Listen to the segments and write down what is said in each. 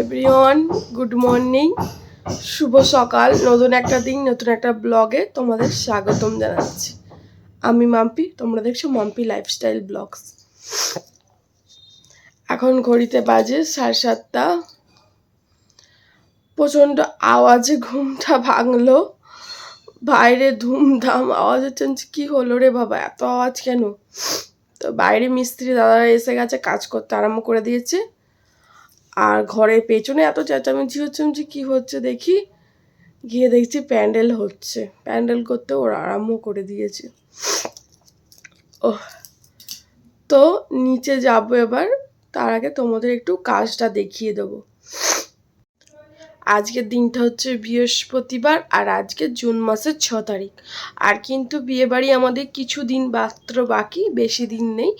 Everyone good morning শুভ সকাল। নতুন একটা দিন, নতুন একটা ব্লগে তোমাদের স্বাগতম জানাচ্ছি। আমি মাম্পি, তোমরা দেখছ মাম্পি লাইফস্টাইল ব্লগস এখন ঘড়িতে বাজে সাড়ে সাতটা। প্রচণ্ড আওয়াজে ঘুমটা ভাঙলো। বাইরে ধুমধাম আওয়াজ হচ্ছে কি হলো রে বাবা, এত আওয়াজ কেন? তো বাইরে মিস্ত্রি দাদারা এসে গেছে, কাজ করতে আরম্ভ করে দিয়েছে। আর ঘরের পেছনে এত চেঁচামেচি হচ্ছে যে কি হচ্ছে দেখি? গিয়ে দেখছি প্যান্ডেল হচ্ছে। প্যান্ডেল করতে ওরা আরম্ভ করে দিয়েছে। ও তো নিচে যাব এবার। তার আগে তোমাদের একটু কাজটা দেখিয়ে দেবো। আজকের দিনটা হচ্ছে বৃহস্পতিবার আর আজকে জুন মাসের ছ তারিখ। আর কিন্তু বিয়েবাড়ি আমাদের কিছু দিন মাত্র বাকি, বেশি দিন নেই।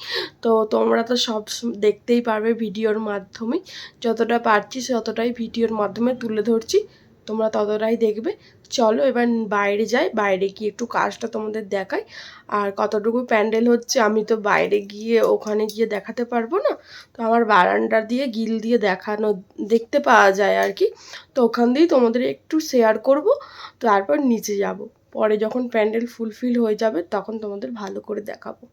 তো তোমরা তো সব দেখতেই পারবে ভিডিওর মাধ্যমে। যতটা পারছি ততটাই ভিডিওর মাধ্যমে তুলে ধরছি। তোমরা ততটাই দেখবে। চলো এবার বাইরে যাই, বাইরে গিয়ে একটু কাজটা তোমাদের দেখাই। আর কতটুকু প্যান্ডেল হচ্ছে আমি তো বাইরে গিয়ে ওখানে গিয়ে দেখাতে পারব না। তো আমার বারান্দা দিয়ে গিল দিয়ে দেখানো, দেখতে পাওয়া যায় আর কি। তো ওখান দিয়েই তোমাদের একটু শেয়ার করব, তারপর নিচে যাব। পরে যখন প্যান্ডেল ফুলফিল হয়ে যাবে, তখন তোমাদের ভালো করে দেখাবো।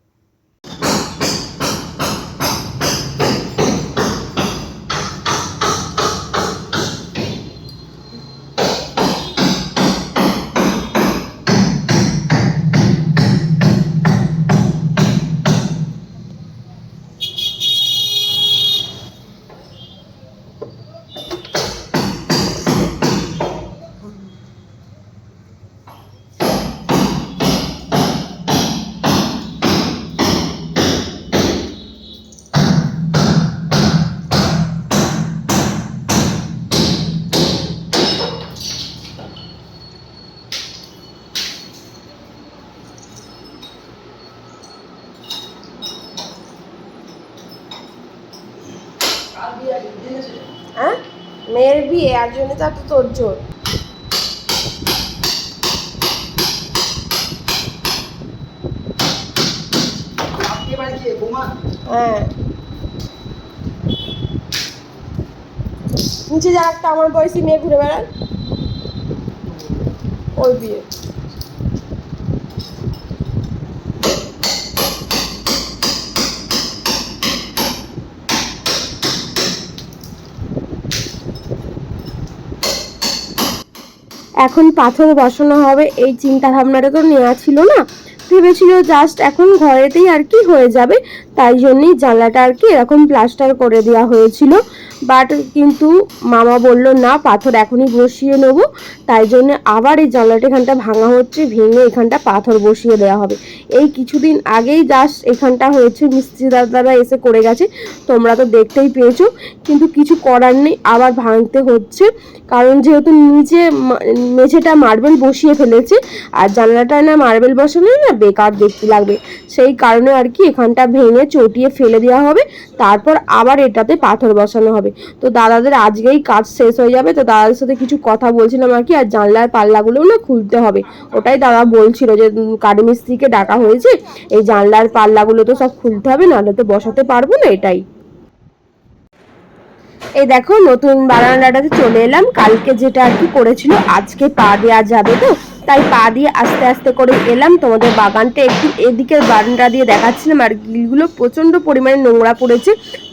জন্য তো তোর জোর। হ্যাঁ। নিচে যা একটা আমার বয়সী মেয়ে ঘুরে বেড়ান। ওই বিয়ে। এখন পাথর বসানো হবে, এই চিন্তা ভাবনাটা তো নেওয়া ছিল না। ভেবেছিল জাস্ট এখন ঘরেতেই আর কি হয়ে যাবে। তাই জন্যই জানলাটা আর কি এরকম প্লাস্টার করে দেওয়া হয়েছিল। বাট কিন্তু মামা বলল, না, পাথর এখনই বসিয়ে নেব। তাই জন্য আবার এই জানলাটা এখানটা ভাঙা হচ্ছে, ভেঙে এখানটা পাথর বসিয়ে দেওয়া হবে। এই কিছুদিন আগেই জাস্ট এখানটা হয়েছে, মিস্ত্রি দাদারা এসে করে গেছে, তোমরা তো দেখতেই পেয়েছ। কিন্তু কিছু করার নেই, আবার ভাঙতে হচ্ছে। কারণ যেহেতু নিচে মেঝেটা মার্বেল বসিয়ে ফেলেছে, আর জানলাটায় না মার্বেল বসানো না বেকার দেখতে লাগবে। সেই কারণে আর কি এখানটা ভেঙে চটিয়ে ফেলে দেওয়া হবে তারপর আবার এটাতে পাথর বসানো হবে। তো দাদাদের আজকেই কাজ শেষ হয়ে যাবে তো দাদাদের সাথে কিছু কথা বলছিলাম আর কি আর জানলার পাল্লাগুলোও না খুলতে হবে। ওটাই দাদা বলছিল যে উম, কাঠি মিস্ত্রিকে ডাকা হয়েছে এই জানলার পাল্লাগুলো তো সব খুলতে হবে নাহলে তো বসাতে পারব না এটাই। এই দেখো নতুন বারান্দাটাতে চলে এলাম কালকে যেটা আর কি করেছিল আজকে পা দেওয়া যাবে তো তাই পা দিয়ে আস্তে আস্তে করে এলাম। তোমাদের বাগানটা একটু এদিকের বারান্দা দিয়ে দেখাচ্ছিলাম। আর গিলগুলো প্রচণ্ড পরিমাণে নোংরা পড়েছে।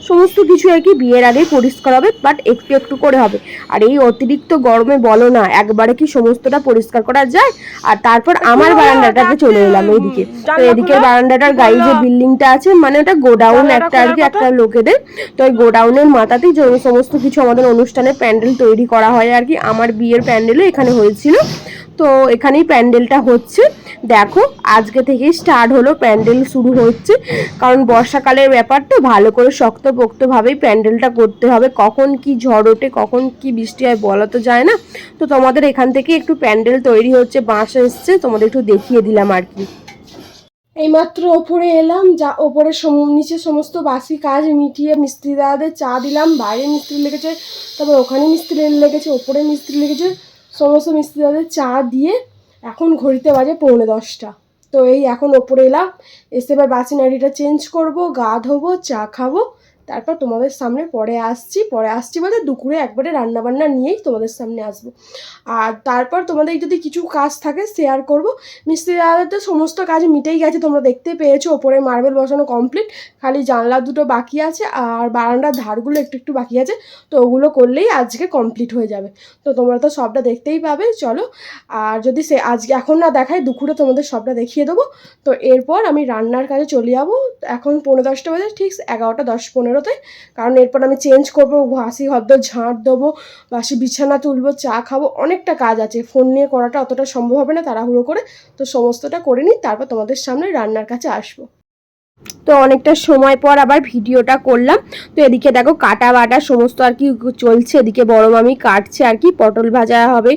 সমস্ত কিছু আর কি বিয়ের আগে পরিষ্কার হবে বাট একটু একটু করে হবে। আর এই অতিরিক্ত গরমে বলো না একবারে কি সমস্তটা পরিষ্কার করা যায়? আর তারপর আমার বারান্দাটাতে চলে এলাম এইদিকে। তো এদিকের বারান্দাটার গায়ে যে বিল্ডিংটা আছে মানে ওটা গোডাউন একটা আর কি একটা লোকেদের। তো ওই গোডাউনের মাথাতেই যে সমস্ত কিছু আমাদের অনুষ্ঠানের প্যান্ডেল তৈরি করা হয় আর কি আমার বিয়ের প্যান্ডেলও এখানে হয়েছিল। তো এখানেই প্যান্ডেলটা হচ্ছে। দেখো, আজকে থেকেই স্টার্ট হলো, প্যান্ডেল শুরু হচ্ছে। কারণ বর্ষাকালের ব্যাপার তো ভালো করে শক্তপোক্তভাবেই প্যান্ডেলটা করতে হবে। কখন কি ঝড় ওঠে, কখন কি বৃষ্টি হয় বলা তো যায় না। তো তোমাদের এখান থেকে একটু প্যান্ডেল তৈরি হচ্ছে, বাঁশ এসছে, তোমাদের একটু দেখিয়ে দিলাম আর কি। এইমাত্র ওপরে এলাম, যা ওপরে নিচে সমস্ত বাসি কাজ মিটিয়ে মিস্ত্রি দাদাদের চা দিলাম। বাইরে মিস্ত্রি লেগেছে, তারপর ওখানে মিস্ত্রি লেগেছে, ওপরে মিস্ত্রি লেগেছে। সমস্ত মিস্ত্রি তাদের চা দিয়ে এখন ঘড়িতে বাজে পৌনে দশটা। তো এই এখন ওপরে এলাম, এসে এবার বাসিনারিটা চেঞ্জ করব, গা ধোবো, চা খাব। তারপর তোমাদের সামনে পরে আসছি। পরে আসছি বলতে দুপুরে একবারে রান্নাবান্না নিয়েই তোমাদের সামনে আসব। আর তারপর তোমাদের যদি কিছু কাজ থাকে শেয়ার করব। মিস্ত্রি তো সমস্ত কাজ মিটেই গেছে, তোমরা দেখতে পেয়েছ। ওপরে মার্বেল বসানো কমপ্লিট খালি জানলা দুটো বাকি আছে আর বারান্দার ধারগুলো একটু একটু বাকি আছে। তো ওগুলো করলেই আজকে কমপ্লিট হয়ে যাবে। তো তোমরা তো সবটা দেখতেই পাবে, চলো। আর যদি সে আজকে এখন না দেখায়, দুপুরে তোমাদের সবটা দেখিয়ে দেবো। তো এরপর আমি রান্নার কাজে চলে যাব। এখন পনেরো দশটা বাজে, ঠিক এগারোটা দশ পনেরোতে। কারণ এরপর আমি চেঞ্জ করব, হাসি হদ্দ, ঝাঁট দেবো, বাসি বিছানা তুলবো, চা খাব, অনেকটা কাজ আছে। ফোন নিয়ে করাটা অতটা সম্ভব হবে না, তাড়াহুড়ো করে। তো সমস্তটা করে নিই, তারপর তোমাদের সামনে রান্নার কাছে আসব। তো অনেকটা সময় পর আবার ভিডিওটা করলাম। তো এদিকে দেখো কাটা বাটা সমস্ত আর কি চলছে, এদিকে বড় মামি কাটছে আর কি, পটল ভাজা হবে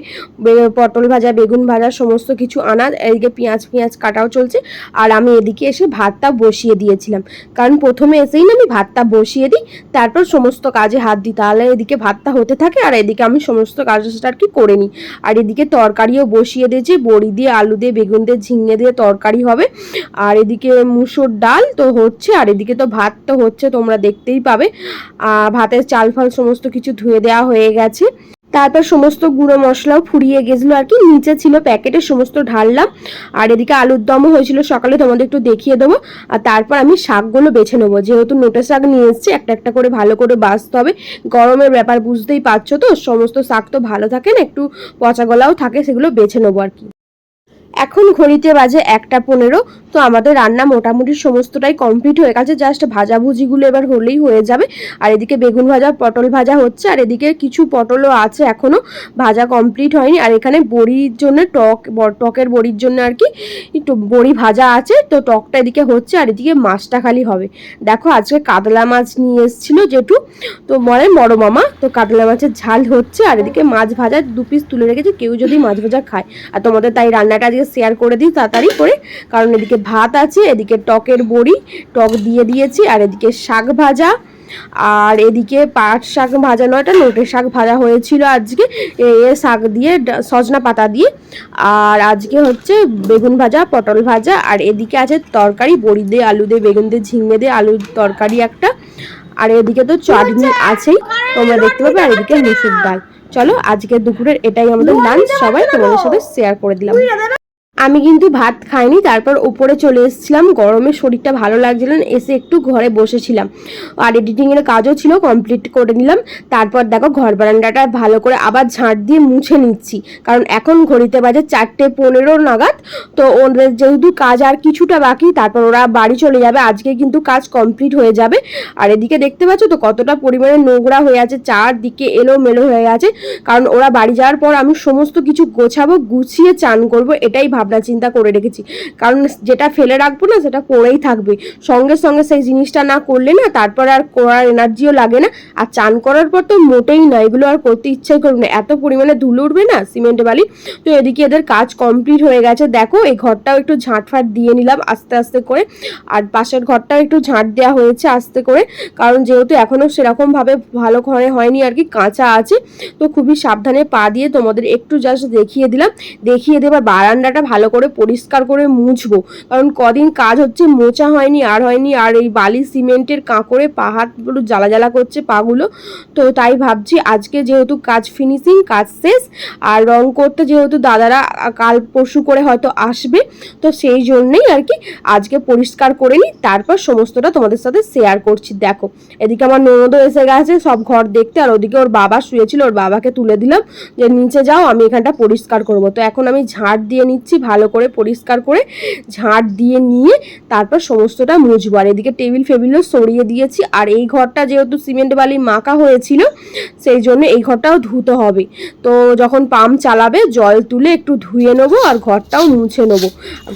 পটল ভাজা, বেগুন ভাজা সমস্ত কিছু আনা, এদিকে পেঁয়াজ পেঁয়াজ কাটাও চলছে। আর আমি এদিকে এসে ভাতটা বসিয়ে দিয়েছিলাম। কারণ প্রথমে এসেই না আমি ভাতটা বসিয়ে দিই, তারপর সমস্ত কাজে হাত দিই, তাহলে এদিকে ভাতটা হতে থাকে আর এদিকে আমি সমস্ত কাজটা আর কি করে নিই। আর এদিকে তরকারিও বসিয়ে দিয়েছি, বড়ি দিয়ে, আলু দিয়ে, বেগুন দিয়ে, ঝিঙে দিয়ে তরকারি হবে। আর এদিকে মুসুর ডাল তো হচ্ছে, আর এদিকে তো ভাত তো হচ্ছে, তোমরা দেখতেই পাবে। আর ভাতের চাল ফাল সমস্ত কিছু ধুয়ে দেওয়া হয়ে গেছে। তারপর সমস্ত গুঁড়ো মশলাও ফুরিয়ে গেছিল আর কি, নিচে ছিল প্যাকেটে সমস্ত ঢাললাম। আর এদিকে আলুর দমও হয়েছিল, সকালে তোমাদের একটু দেখিয়ে দেবো। আর তারপর আমি শাকগুলো বেছে নেব। যেহেতু নোটে শাক নিয়ে এসেছি, একটা একটা করে ভালো করে বাছতে হবে। গরমের ব্যাপার, বুঝতেই পারছ তো? সমস্ত শাক তো ভালো থাকে না, একটু পচা গলাও থাকে, সেগুলো বেছে নেব আর কি। এখন ঘড়িতে বাজে একটা পনেরো, তো আমাদের রান্না মোটামুটি সমস্তটাই কমপ্লিট হয়ে গেছে। জাস্ট ভাজাভুজিগুলো এবার হলেই হয়ে যাবে। আর এদিকে বেগুন ভাজা, পটল ভাজা হচ্ছে, আর এদিকে কিছু পটলও আছে এখনও ভাজা কমপ্লিট হয়নি। আর এখানে বড়ির জন্য টক টকের বড়ির জন্য আর কি বড়ি ভাজা আছে, তো টকটা এদিকে হচ্ছে, আর এদিকে মাছটা খালি হবে। দেখো, আজকে কাতলা মাছ নিয়ে এসেছিল যেটু তো মনে বড় মামা, তো কাতলা মাছের ঝাল হচ্ছে, আর এদিকে মাছ ভাজা দু পিস তুলে রেখেছে, কেউ যদি মাছ ভাজা খায়। আর তোমাদের তাই রান্নাটা আজকে শেয়ার করে দিই তাড়াতাড়ি করে। কারণ এদিকে ভাত আছে এদিকে টকের বড়ি টক দিয়ে দিয়েছি আর এদিকে শাক ভাজা। আর এদিকে পাট শাক ভাজা নয় এটা নোটের শাক ভাজা হয়েছিল আজকে। এ শাক দিয়ে সজনা পাতা দিয়ে। আর আজকে হচ্ছে বেগুন ভাজা পটল ভাজা আর এদিকে আছে তরকারি বড়ি দিয়ে আলু দিয়ে বেগুন দিয়ে ঝিঙে দিয়ে আলুর তরকারি একটা। আর এদিকে তো চাটনি আছেই তোমরা দেখতে পাবে আর এদিকে মুসুর ডাল। চলো আজকে দুপুরের এটাই আমাদের লাঞ্চ সবাই তোমাদের সাথে শেয়ার করে দিলাম। আমি কিন্তু ভাত খাইনি, তারপর উপরে চলে এসেছিলাম, গরমে শরীরটা ভালো লাগছিল এসে একটু ঘরে বসেছিলাম। আর এডিটিংয়ের কাজও ছিল কমপ্লিট করে নিলাম। তারপর দেখো ঘর বারান্দাটা ভালো করে আবার ঝাঁট দিয়ে মুছে নিচ্ছি। কারণ এখন ঘড়িতে বাজে চারটে পনেরো নাগাদ, তো ওদের যেহেতু কাজ আর কিছুটা বাকি, তারপর ওরা বাড়ি চলে যাবে। আজকে কিন্তু কাজ কমপ্লিট হয়ে যাবে। আর এদিকে দেখতে পাচ্ছ তো কতটা পরিমাণে নোংরা হয়ে আছে, চারদিকে এলো মেলো হয়ে আছে। কারণ ওরা বাড়ি যাওয়ার পর আমি সমস্ত কিছু গোছাবো, গুছিয়ে চান করব, এটাই ভাবনা চিন্তা করে রেখেছি। কারণ যেটা ফেলে রাখব না, সেটা পড়েই থাকবে। সঙ্গে সঙ্গে সেই জিনিসটা না করলে না, তারপর আর করার এনার্জিও লাগে না। আর চান করার পর তো মোটেই না, এগুলো আর করতে ইচ্ছাই করবে না। এত পরিমাণে ধুলো উঠবে না, সিমেন্ট বালি? তো এদিকে এদের কাজ কমপ্লিট হয়ে গেছে। দেখো, এই ঘরটাও একটু ঝাঁটফাট দিয়ে নিলাম আস্তে আস্তে করে। আর পাশের ঘরটাও একটু ঝাঁট দেওয়া হয়েছে আস্তে করে। কারণ যেহেতু এখনও সেরকমভাবে ভালো ঘরে হয়নি আর কি, কাঁচা আছে। তো খুবই সাবধানে পা দিয়ে তোমাদের একটু জাস্ট দেখিয়ে দিলাম। দেখিয়ে দেবার বারান্দাটা ভালো করে পরিষ্কার করে মুছবো। কারণ কদিন কাজ হচ্ছে মোচা হয়নি, আর হয়নি, আর এই বালি সিমেন্টের কাঁকড়ে পা হাতগুলো জ্বালা জ্বালা করছে পাগুলো। তো তাই ভাবছি আজকে যেহেতু কাজ ফিনিশিং কাজ শেষ, আর রং করতে যেহেতু দাদারা কাল পরশু করে হয়তো আসবে, তো সেই জন্যেই আর কি আজকে পরিষ্কার করে নিই, তারপর সমস্তটা তোমাদের সাথে শেয়ার করছি। দেখো, এদিকে আমার ননদও এসে গেছে, সব ঘর দেখতে, আর ওদিকে ওর বাবা শুয়েছিল, ওর বাবাকে তুলে দিলাম যে, নিচে যাও, আমি এখানটা পরিষ্কার করব। তো এখন আমি ঝাড় দিয়ে নিচ্ছি ভালো করে পরিষ্কার করে ঝাঁট দিয়ে নিয়ে তারপর সমস্তটা মুছবো। আর এদিকে টেবিল ফেবিলও সরিয়ে দিয়েছি। আর এই ঘরটা যেহেতু সিমেন্ট বালি মাখা হয়েছিল, সেই জন্য এই ঘরটাও ধুতে হবে। তো যখন পাম্প চালাবে, জল তুলে একটু ধুয়ে নেব আর ঘরটাও মুছে নেব,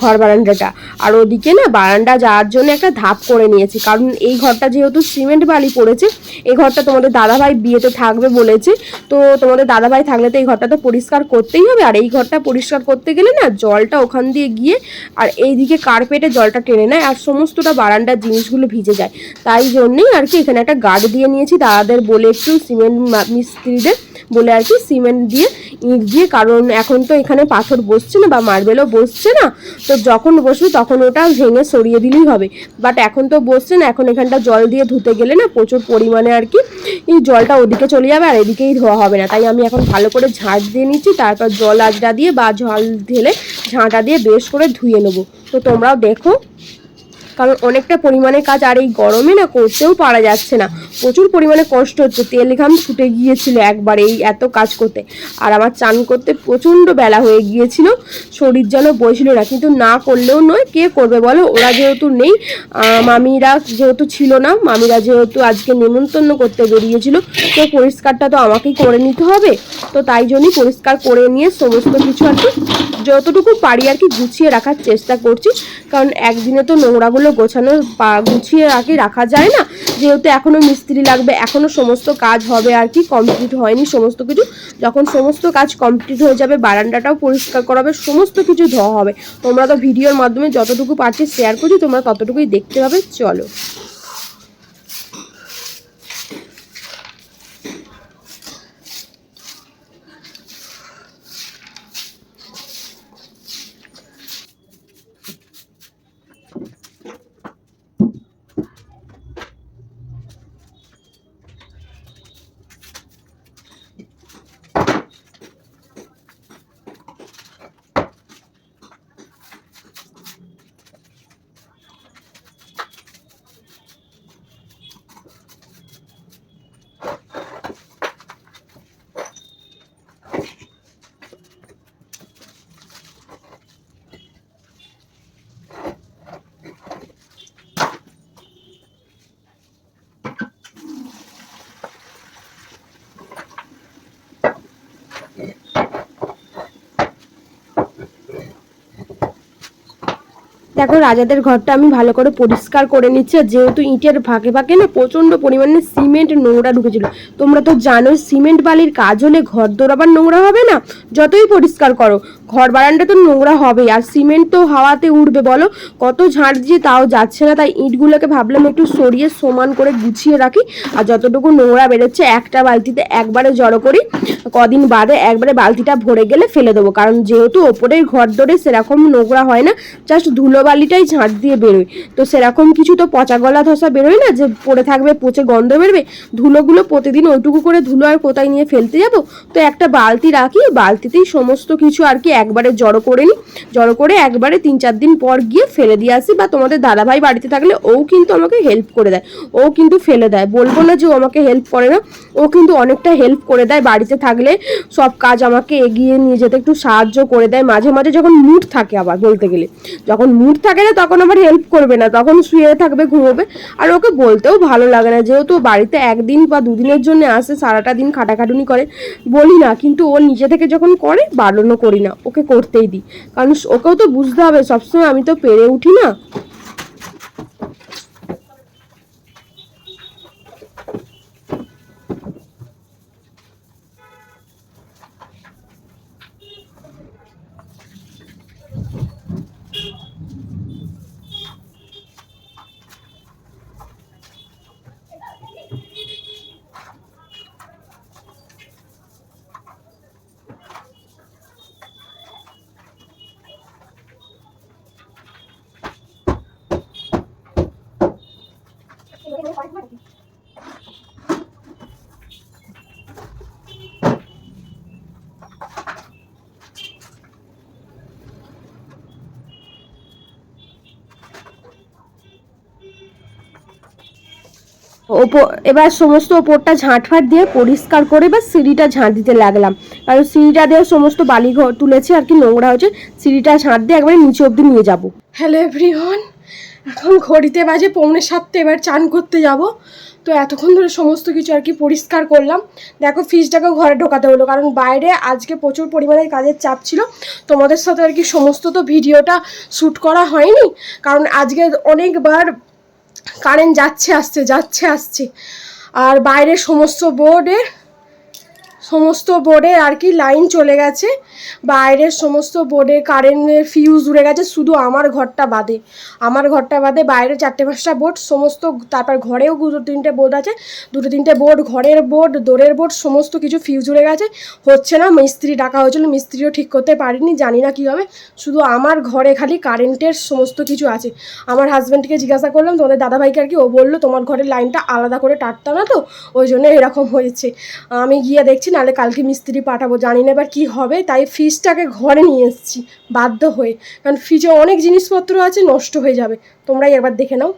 ঘর বারান্দাটা। আর ওদিকে না, বারান্দা যাওয়ার জন্য একটা ধাপ করে নিয়েছি। কারণ এই ঘরটা যেহেতু সিমেন্ট বালি পড়েছে, এই ঘরটা তোমাদের দাদাভাই বিয়েতে থাকবে বলেছে। তো তোমাদের দাদাভাই থাকলে তো এই ঘরটা তো পরিষ্কার করতেই হবে। আর এই ঘরটা পরিষ্কার করতে গেলে না জলটা ওখান দিয়ে গিয়ে আর এইদিকে কার্পেটে জলটা টেনে নেয় আর সমস্তটা বারান্দার জিনিসগুলো ভিজে যায়। তাই জন্যেই আর কি এখানে একটা গার্ড দিয়ে নিয়েছি। দাদাদের বলে একটু সিমেন্ট মিস্ত্রিদের বলে আর কি সিমেন্ট দিয়ে ইট দিয়ে, কারণ এখন তো এখানে পাথর বসছে না বা মার্বেলও বসছে না, তো যখন বসবে তখন ওটা ভেঙে সরিয়ে দিলেই হবে। বাট এখন তো বসছে না, এখন এখানটা জল দিয়ে ধুতে গেলে না প্রচুর পরিমাণে আর কি এই জলটা ওদিকে চলে যাবে আর এদিকেই ধোয়া হবে না। তাই আমি এখন ভালো করে ঝাঁট দিয়ে নিচ্ছি, তারপর জল আজটা দিয়ে বা জল ঢেলে ঝাঁটা দিয়ে বেশ করে ধুয়ে নেব। তো তোমরাও দেখো কারণ অনেকটা পরিমাণে কাজ আর এই গরমে না করতেও পারা যাচ্ছে না। প্রচুর পরিমাণে কষ্ট হচ্ছে। তেল ঘাম ছুটে গিয়েছিল একবার এই এত কাজ করতে। আর আমার চান করতে প্রচণ্ড বেলা হয়ে গিয়েছিল। শরীর যেন বইছিল না। কিন্তু না করলেও নয়, কে করবে বলো? ওরা যেহেতু নেই মামিরা যেহেতু ছিল না, মামিরা যেহেতু আজকে নেমন্তন্ন করতে বেরিয়েছিল, তো পরিষ্কারটা তো আমাকেই করে নিতে হবে। তো তাই জন্যই পরিষ্কার করে নিয়ে সমস্ত কিছু আর কি, যতটুকু পারি আর কি গুছিয়ে রাখার চেষ্টা করছি। কারণ একদিনে তো নোংরাগুলো গোছানো গুছিয়ে আর কি রাখা যায় না। যেহেতু এখনও মিস্ত্রি লাগবে এখনও সমস্ত কাজ হবে আর কি কমপ্লিট হয়নি সমস্ত কিছু। যখন সমস্ত কাজ কমপ্লিট হয়ে যাবে, বারান্দাটাও পরিষ্কার করা হবে সমস্ত কিছু ধোয়া হবে। তোমরা তো ভিডিওর মাধ্যমে যতটুকু পারছি শেয়ার করছি, তোমরা ততটুকুই দেখতে পাবে, চলো। দেখো, রাজাদের ঘরটা আমি ভালো করে পরিষ্কার করে নিচ্ছি। আর যেহেতু ইটের ফাঁকে ফাঁকে না প্রচণ্ড পরিমাণে সিমেন্ট নোংরা ঢুকেছিল, তোমরা তো জানো সিমেন্ট বালির কাজ হলে ঘর দৌড়াবার নোংরা হবে না? যতই পরিষ্কার করো ঘর বারান্দা তো নোংরা হবেই, আর সিমেন্ট তো হাওয়াতে উঠবে বলো? কত ঝাঁট দিয়ে তাও যাচ্ছে না, তাই ইটগুলোকে ভাবলাম একটু সরিয়ে সমান করে গুছিয়ে রাখি। আর যতটুকু নোংরা বেরোচ্ছে, একটা বালতিতে একবারে জড়ো করি। কদিন বাদে একবারে বালতিটা ভরে গেলে ফেলে দেবো, কারণ যেহেতু ওপরের ঘর দরে সেরকম নোংরা হয় না জাস্ট ধুলো বালিটাই ঝাঁট দিয়ে বেরোয়। তো সেরকম কিছু তো পচা গলা ধসা বেরোয় না, যে পড়ে থাকবে, পচে গন্ধ বেরবে, ধুলোগুলো প্রতিদিন ওইটুকু করে ধুলো আর কোথায় নিয়ে ফেলতে যাব? তো একটা বালতি রাখি, বালতিতেই সমস্ত কিছু আর কি একবারে জড়ো করে নিই জড়ো করে একবারে তিন চার দিন পর গিয়ে ফেলে দিয়ে আসি বা তোমাদের দাদাভাই বাড়িতে থাকলে ও কিন্তু আমাকে হেল্প করে দেয়। ও কিন্তু ফেলে দেয়। বলব না যে ও আমাকে হেল্প করে না। ও কিন্তু অনেকটা হেল্প করে দেয় বাড়িতে থাকলে। সব কাজ আমাকে এগিয়ে নিয়ে যেতে একটু সাহায্য করে দেয়। মাঝে মাঝে যখন মুড থাকে আবার বলতে গেলে। যখন মুড থাকে না তখন আবার হেল্প করবে না। তখন শুয়ে থাকবে, ঘুমোবে। আর ওকে বলতেও ভালো লাগে না। যেহেতু বাড়িতে একদিন বা দুদিনের জন্য আসে, সারাটা দিন খাটাখাটুনি করে। বলি না, কিন্তু ও নিজে থেকে যখন করে বারণও করি না। ওকে করতেই দিই। কারণ ওকেও তো বুঝতে হবে সবসময় আমি তো পেরে উঠি না। ওপর এবার সমস্ত ওপরটা ঝাঁট ফাট দিয়ে পরিষ্কার করে এবার সিঁড়িটা ঝাঁট দিতে লাগলাম। কারণ সিঁড়িটা দিয়ে সমস্ত বালি ঘর তুলেছে আর কি নোংরা হয়েছে, সিঁড়িটা ঝাঁট দিয়ে একবারে নিচে অবধি নিয়ে যাব। হ্যালো এভরিওয়ান এখন ঘড়িতে বাজে পৌনে সাতটা, এবার চান করতে যাব। তো এতক্ষণ ধরে সমস্ত কিছু আর কি পরিষ্কার করলাম। দেখো ফ্রিজটাকেও ঘরে ঢোকাতে হলো, কারণ বাইরে আজকে প্রচুর পরিমাণে কাজের চাপ ছিল। তোমাদের সাথে আর কি সমস্ত তো ভিডিওটা শ্যুট করা হয়নি, কারণ আজকে অনেকবার কারেন্ট যাচ্ছে আসছে যাচ্ছে আসছে। আর বাইরে সমস্ত বোর্ডে সমস্ত বোর্ডে আর কি লাইন চলে গেছে। বাইরের সমস্ত বোর্ডে কারেন্টের ফিউজ উড়ে গেছে, শুধু আমার ঘরটা বাদে। আমার ঘরটা বাদে বাইরে চারটে পাঁচটা বোর্ড সমস্ত তারপর ঘরেও দুটো তিনটে বোর্ড আছে। দুটো তিনটে বোর্ড ঘরের বোর্ড দোরের বোর্ড সমস্ত কিছু ফিউজ উড়ে গেছে। হচ্ছে না, মিস্ত্রি ডাকা হয়েছিল, মিস্ত্রিও ঠিক করতে পারিনি, জানি না কী হবে। শুধু আমার ঘরে খালি কারেন্টের সমস্ত কিছু আছে। আমার হাজব্যান্ডকে জিজ্ঞাসা করলাম, তোমাদের দাদাভাইকে আর কি, ও বলল, তোমার ঘরের লাইনটা আলাদা করে টাটতাম না তো? ওই জন্য এরকম হয়েছে। আমি গিয়ে দেখছি নাহলে কালকে মিস্ত্রি পাঠাবো, জানি না এবার কী হবে, তাই ফ্রিজটাকে ঘরে নিয়ে এসেছি, বাধ্য হয়ে। কারণ ফ্রিজে অনেক জিনিসপত্র আছে, নষ্ট হয়ে যাবে। তোমরাই একবার দেখে নাও।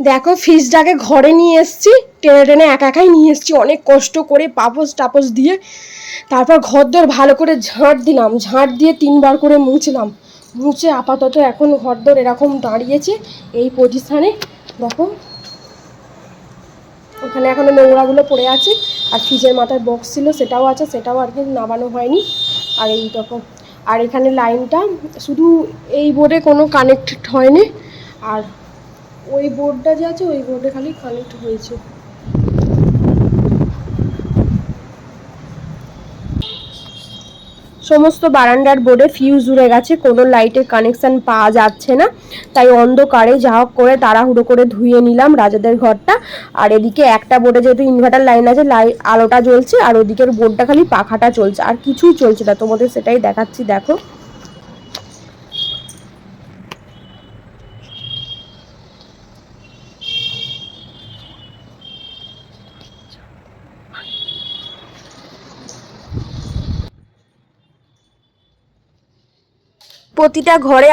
দেখো, ফ্রিজটাকে ঘরে নিয়ে এসেছি, টেনে টেনে একা একাই নিয়ে এসেছি। অনেক কষ্ট করে পাপস টাপস দিয়ে। তারপর ঘরদোর ভালো করে ঝাঁট দিলাম। ঝাঁট দিয়ে তিনবার করে মুছলাম। মুছে আপাতত এখন ঘরদোর এরকম দাঁড়িয়েছে এই পজিশানে দেখো, ওখানে এখনও নোংরাগুলো পড়ে আছে। আর ফ্রিজের মাথায় বক্স ছিল, সেটাও আছে, সেটাও আর কি নামানো হয়নি। আর এই দেখো, আর এখানে লাইনটা শুধু এই বোর্ডে কোনো কানেক্ট হয়নি। আর ওই বোর্ডটা যে আছে, ওই বোর্ডে খালি কানেক্ট হয়েছে। সমস্ত বারান্দার বোর্ডে ফিউজ উড়ে গেছে, কোনো লাইটের কানেকশন পাওয়া যাচ্ছে না। তাই অন্ধকারে যা হোক করে তাড়াহুড়ো করে ধুয়ে নিলাম রাজাদের ঘরটা। আর এদিকে একটা বোর্ডে যেহেতু ইনভার্টার লাইন আছে, লাই আলোটা জ্বলছে, আর ওদিকের বোর্ডটা খালি পাখাটা চলছে। আর কিছুই চলছে না, তোমাদের সেটাই দেখাচ্ছি, দেখো। প্রতিটা ঘরে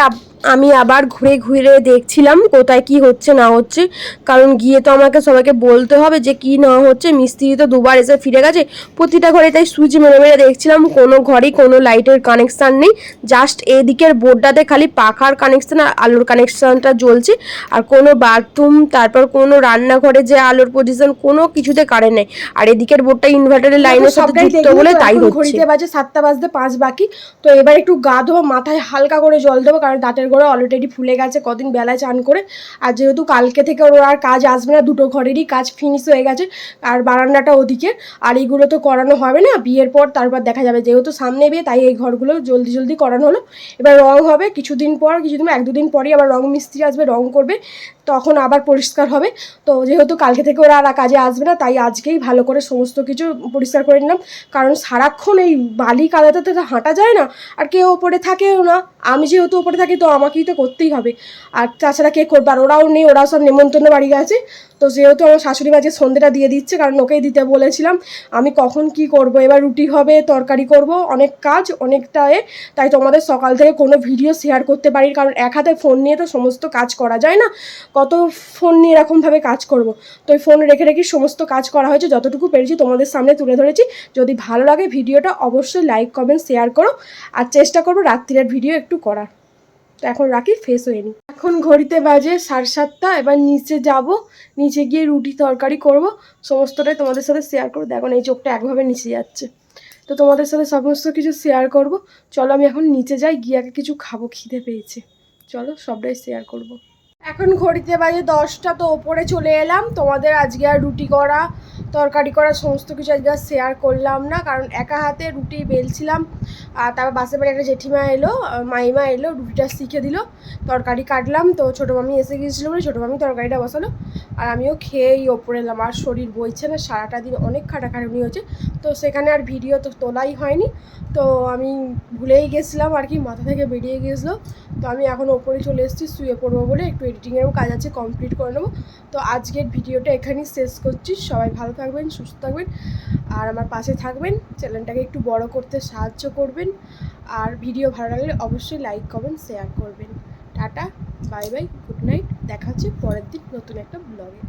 আমি আবার ঘুরে ঘুরে দেখছিলাম কোথায় কি হচ্ছে না হচ্ছে। কারণ গিয়ে তো আমাকে সবাইকে বলতে হবে যে কি না হচ্ছে। মিস্ত্রি তো দুবার এসে ফিরে গেছে। প্রতিটা ঘরে তাই সুইচ মেরে মেরে দেখছিলাম কোনো ঘরেই কোনো লাইটের কানেকশান নেই। জাস্ট এদিকের বোর্ডটাতে খালি পাখার কানেকশান আর আলোর কানেকশানটা জ্বলছে। আর কোনো বাথরুম তারপর কোনো রান্নাঘরে যে আলোর পজিশন কোনো কিছুতে কারেন্ট নেই। আর এদিকের বোর্ডটা ইনভার্টারের লাইনের সাথে যুক্ত বলে তাই হচ্ছে। ঘড়িতে বাজে সাতটা বাজতে পাঁচ বাকি। তো এবার একটু গা ধোবো মাথায় হালকা করে জল দেবো কারণ দাঁতের গোড়া অলরেডি ফুলে গেছে, কদিন বেলায় চান করে। আর যেহেতু কালকে থেকে ওর আর কাজ আসবে না, দুটো ঘরেরই কাজ ফিনিশ হয়ে গেছে, আর বারান্দাটা ওদিকে। আর এইগুলো তো করানো হবে না, বিয়ের পর তারপর দেখা যাবে। যেহেতু সামনে বিয়ে, তাই এই ঘরগুলো জলদি জলদি করানো হলো। এবার রং হবে, কিছুদিন পর, কিছুদিন, এক দুদিন পরই আবার রং মিস্ত্রি আসবে, রং করবে। তখন আবার পরিষ্কার হবে। তো যেহেতু কালকে থেকে ওরা আর কাজে আসবে না, তাই আজকেই ভালো করে সমস্ত কিছু পরিষ্কার করে নিলাম। কারণ সারাক্ষণ এই বালি কাদাতে তো হাঁটা যায় না, আর কেউ ওপরে থাকেও না। আমি যেহেতু ওপরে থাকি, তো আমাকেই তো করতেই হবে। আর তাছাড়া কে করবে? আর ওরাও নেই, ওরাও সব নেমন্তন্ন বাড়ি গেছে। তো যেহেতু আমার শাশুড়ি মাঝে সন্ধ্যেটা দিয়ে দিচ্ছে, কারণ ওকেই দিতে বলেছিলাম, আমি কখন কি করব? এবার রুটি হবে, তরকারি করব, অনেক কাজ অনেকটা এ তাই তোমাদের সকাল থেকে কোনো ভিডিও শেয়ার করতে পারি কারণ এক হাতে ফোন নিয়ে তো সমস্ত কাজ করা যায় না। কত ফোন নিয়ে এরকমভাবে কাজ করব? তো ওই ফোন রেখে রেখে সমস্ত কাজ করা হয়েছে, যতটুকু পেরেছি তোমাদের সামনে তুলে ধরেছি। যদি ভালো লাগে ভিডিওটা, অবশ্যই লাইক কমেন্ট শেয়ার করো। আর চেষ্টা করব রাত্রিরের ভিডিও একটু করার। তো এখন রাখি ফেস হয়ে নি এখন ঘড়িতে বাজে সাড়ে সাতটা, এবার নিচে যাব, নিচে গিয়ে রুটি তরকারি করব, সমস্তটাই তোমাদের সাথে শেয়ার করব। দেখো এই চোখটা একভাবে নিচে যাচ্ছে। তো তোমাদের সাথে সমস্ত কিছু শেয়ার করব। চলো আমি এখন নিচে যাই, গিয়ে আগে কিছু খাব, খিদে পেয়েছে। চলো সবটাই শেয়ার করব। এখন ঘড়িতে বাজে দশটা, তো ওপরে চলে এলাম। তোমাদের আজকে আর রুটি করা, তরকারি করা, সমস্ত কিছু আজকে আর শেয়ার করলাম না, কারণ একা হাতে রুটি বেলছিলাম। আর তারপর বাসে বাড়ি একটা জেঠিমা এলো, মাইমা এলো, রুটিটা শিখে দিল, তরকারি কাটলাম। তো ছোটো মামি এসে গিয়েছিল বলে ছোটো মামি তরকারিটা বসালো। আর আমিও খেয়েই ওপরে এলাম, আর শরীর বইছে না, সারাটা দিন অনেক খাটাখাটুনি হয়েছে তো সেখানে আর ভিডিও তো তোলাই হয়নি। তো আমি ভুলেই গেছিলাম, আর কি মাথা থেকে বেরিয়ে গিয়েছিল। তো আমি এখন ওপরে চলে এসেছি, শুয়ে পড়ব বলে একটু এডিটিংয়েরও কাজ আছে কমপ্লিট করে নেব। তো আজকের ভিডিওটা এখানেই শেষ করছি। সবাই ভালো থাকবেন, সুস্থ থাকবেন। আর আমার পাশে থাকবেন, চ্যানেলটাকে একটু বড় করতে সাহায্য করবেন। আর ভিডিও ভালো লাগলে অবশ্যই লাইক কমেন্ট শেয়ার করবেন। Tata bye bye good night দেখা হচ্ছে পরের দিন নতুন একটা ব্লগে